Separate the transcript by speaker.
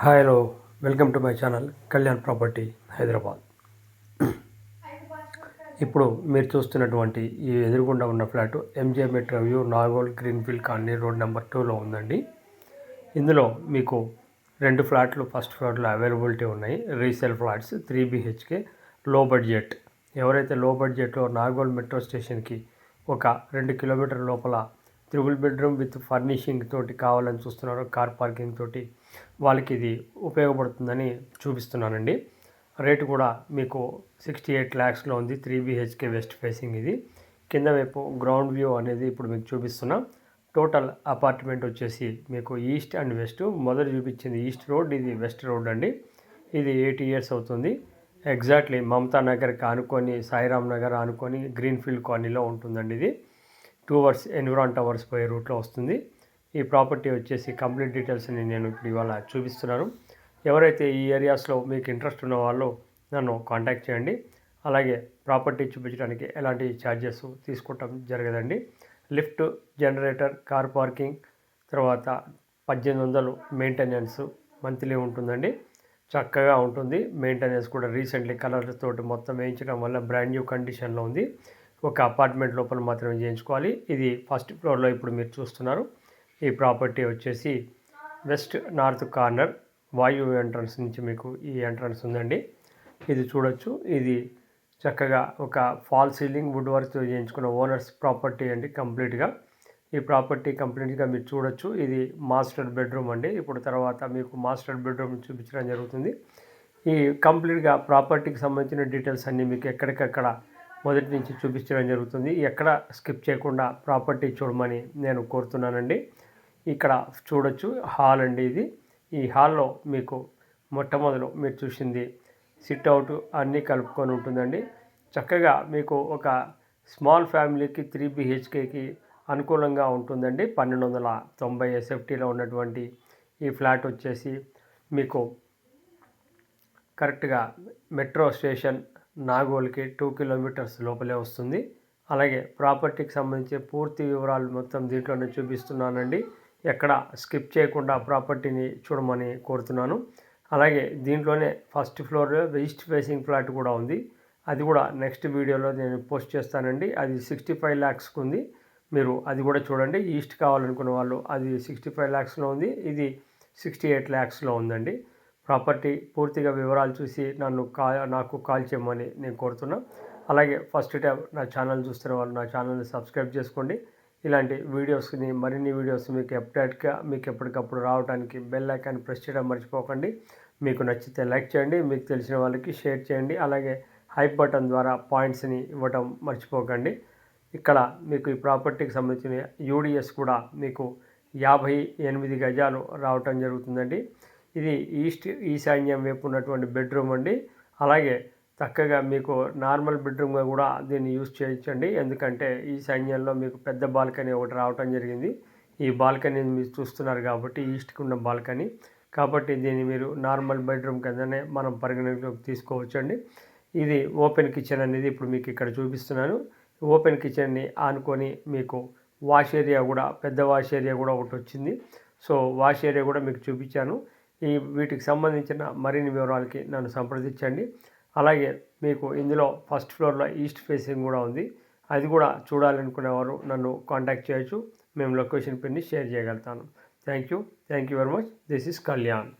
Speaker 1: Hi hello. Welcome to my channel Kalyan property Hyderabad. ఇప్పుడు మీరు చూస్తున్నటువంటి ఈ ఎదురుగుండా ఉన్న flat MJ metro view Nagole greenfield colony road number టూలో ఉందండి. ఇందులో మీకు రెండు ఫ్లాట్లు ఫస్ట్ ఫ్లాట్లో అవైలబిలిటీ ఉన్నాయి. Resale flats three BHK low budget. ఎవరైతే లో బడ్జెట్లో నాగోల్ మెట్రో స్టేషన్కి ఒక రెండు కిలోమీటర్ లోపల త్రిబుల్ బెడ్రూమ్ విత్ ఫర్నిషింగ్ తోటి కావాలని చూస్తున్నారు కార్ పార్కింగ్ తోటి వాళ్ళకి ఇది ఉపయోగపడుతుందని చూపిస్తున్నానండి. రేటు కూడా మీకు సిక్స్టీ ఎయిట్ ల్యాక్స్లో ఉంది త్రీ బీహెచ్కే వెస్ట్ ఫేసింగ్ ఇది. కింద వైపు గ్రౌండ్ వ్యూ అనేది ఇప్పుడు మీకు చూపిస్తున్నా. టోటల్ అపార్ట్మెంట్ వచ్చేసి మీకు ఈస్ట్ అండ్ వెస్ట్. మొదటి చూపించింది ఈస్ట్ రోడ్ ఇది వెస్ట్ రోడ్ అండి. ఇది ఎయిట్ ఇయర్స్ అవుతుంది. ఎగ్జాక్ట్లీ మమతా నగర్కి ఆనుకొని సాయిరామ్ నగర్ ఆనుకొని గ్రీన్ఫీల్డ్ కాలనీలో ఉంటుందండి ఇది. టూ అవర్స్ ఎన్విరాన్ టవర్స్ పోయే రూట్లో వస్తుంది. ఈ ప్రాపర్టీ వచ్చేసి కంప్లీట్ డీటెయిల్స్ని నేను ఇప్పుడు ఇవాళ చూపిస్తున్నాను. ఎవరైతే ఈ ఏరియాస్లో మీకు ఇంట్రెస్ట్ ఉన్న వాళ్ళు నన్ను కాంటాక్ట్ చేయండి. అలాగే ప్రాపర్టీ చూపించడానికి ఎలాంటి ఛార్జెస్ తీసుకోవటం జరగదండి. లిఫ్ట్ జనరేటర్ కార్ పార్కింగ్ తర్వాత పద్దెనిమిది వందలు మెయింటెనెన్స్ మంత్లీ ఉంటుందండి. చక్కగా ఉంటుంది. మెయింటెనెన్స్ కూడా రీసెంట్లీ కలర్ తోటి మొత్తం వేయించడం వల్ల బ్రాండ్ న్యూ కండిషన్లో ఉంది. ఒక అపార్ట్మెంట్ లోపల మాత్రమే చేయించుకోవాలి. ఇది ఫస్ట్ ఫ్లోర్లో ఇప్పుడు మీరు చూస్తున్నారు. ఈ ప్రాపర్టీ వచ్చేసి వెస్ట్ నార్త్ కార్నర్ వాయు ఎంట్రన్స్ నుంచి మీకు ఈ ఎంట్రన్స్ ఉందండి. ఇది చూడొచ్చు. ఇది చక్కగా ఒక ఫాల్ సీలింగ్ వుడ్ వర్క్ చేయించుకున్న ఓనర్స్ ప్రాపర్టీ అండి కంప్లీట్గా ఈ ప్రాపర్టీ కంప్లీట్గా మీరు చూడొచ్చు. ఇది మాస్టర్ బెడ్రూమ్ అండి. ఇప్పుడు తర్వాత మీకు మాస్టర్ బెడ్రూమ్ చూపించడం జరుగుతుంది. ఈ కంప్లీట్గా ప్రాపర్టీకి సంబంధించిన డీటెయిల్స్ అన్నీ మీకు ఎక్కడికక్కడ మొదటి నుంచి చూపించడం జరుగుతుంది. ఎక్కడ స్కిప్ చేయకుండా ప్రాపర్టీ చూడమని నేను కోరుతున్నానండి. ఇక్కడ చూడొచ్చు హాల్ అండి ఇది. ఈ హాల్లో మీకు మొట్టమొదలు మీరు చూసింది సిట్ అవుట్ అన్నీ కలుపుకొని ఉంటుందండి. చక్కగా మీకు ఒక స్మాల్ ఫ్యామిలీకి త్రీ బిహెచ్కేకి అనుకూలంగా ఉంటుందండి. పన్నెండు వందల తొంభై ఎస్ఎఫ్టీలో ఉన్నటువంటి ఈ ఫ్లాట్ వచ్చేసి మీకు కరెక్ట్గా మెట్రో స్టేషన్ నాగోల్కి టూ కిలోమీటర్స్ లోపలే వస్తుంది. అలాగే ప్రాపర్టీకి సంబంధించి పూర్తి వివరాలు మొత్తం దీంట్లోనే చూపిస్తున్నానండి. ఎక్కడ స్కిప్ చేయకుండా ప్రాపర్టీని చూడమని కోరుతున్నాను. అలాగే దీంట్లోనే first floor east facing flat కూడా ఉంది. అది కూడా నెక్స్ట్ వీడియోలో నేను పోస్ట్ చేస్తానండి. అది సిక్స్టీ ఫైవ్ ల్యాక్స్కి ఉంది. మీరు అది కూడా చూడండి. ఈస్ట్ కావాలనుకున్న వాళ్ళు అది సిక్స్టీ ఫైవ్ ల్యాక్స్లో ఉంది. ఇది సిక్స్టీ ఎయిట్ ల్యాక్స్లో ఉందండి. ప్రాపర్టీ పూర్తిగా వివరాలు చూసి నన్ను కా నాకు కాల్ చేయమని నేను కోరుతున్నా. అలాగే ఫస్ట్ టైం నా ఛానల్ చూస్తున్న వాళ్ళు నా ఛానల్ని సబ్స్క్రైబ్ చేసుకోండి. ఇలాంటి వీడియోస్ని మరిన్ని వీడియోస్ మీకు అప్డేట్గా మీకు ఎప్పటికప్పుడు రావడానికి బెల్ ఐకాన్ ప్రెస్ చేయడం మర్చిపోకండి. మీకు నచ్చితే లైక్ చేయండి మీకు తెలిసిన వాళ్ళకి షేర్ చేయండి. అలాగే హైప్ బటన్ ద్వారా పాయింట్స్ని ఇవ్వటం మర్చిపోకండి. ఇక్కడ మీకు ఈ ప్రాపర్టీకి సంబంధించిన యూడిఎస్ కూడా మీకు యాభై ఎనిమిది గజాలు రావటం జరుగుతుందండి. ఇది ఈస్ట్ ఈశాన్యం వైపు ఉన్నటువంటి బెడ్రూమ్ అండి. అలాగే చక్కగా మీకు నార్మల్ బెడ్రూమ్గా కూడా దీన్ని యూజ్ చేయించండి ఎందుకంటే ఈశాన్యంలో మీకు పెద్ద బాల్కనీ ఒకటి రావటం జరిగింది. ఈ బాల్కనీ మీరు చూస్తున్నారు కాబట్టి ఈస్ట్కి ఉన్న బాల్కనీ. కాబట్టి దీన్ని మీరు నార్మల్ బెడ్రూమ్ కిందనే మనం పరిగణలోకి తీసుకోవచ్చండి. ఇది ఓపెన్ కిచెన్ అనేది ఇప్పుడు మీకు ఇక్కడ చూపిస్తున్నాను. ఓపెన్ కిచెన్ని ఆనుకొని మీకు వాష్ ఏరియా కూడా పెద్ద వాష్ ఏరియా కూడా ఒకటి వచ్చింది. సో వాష్ ఏరియా కూడా మీకు చూపించాను. ఈ వీటికి సంబంధించిన మరిన్ని వివరాలకి నన్ను సంప్రదించండి. అలాగే మీకు ఇందులో ఫస్ట్ ఫ్లోర్లో ఈస్ట్ ఫేసింగ్ కూడా ఉంది. అది కూడా చూడాలనుకునేవారు నన్ను కాంటాక్ట్ చేయొచ్చు. మేము లొకేషన్ పిన్ని షేర్ చేయగలుగుతాను. Thank you. Thank you very much. This is Kalyan.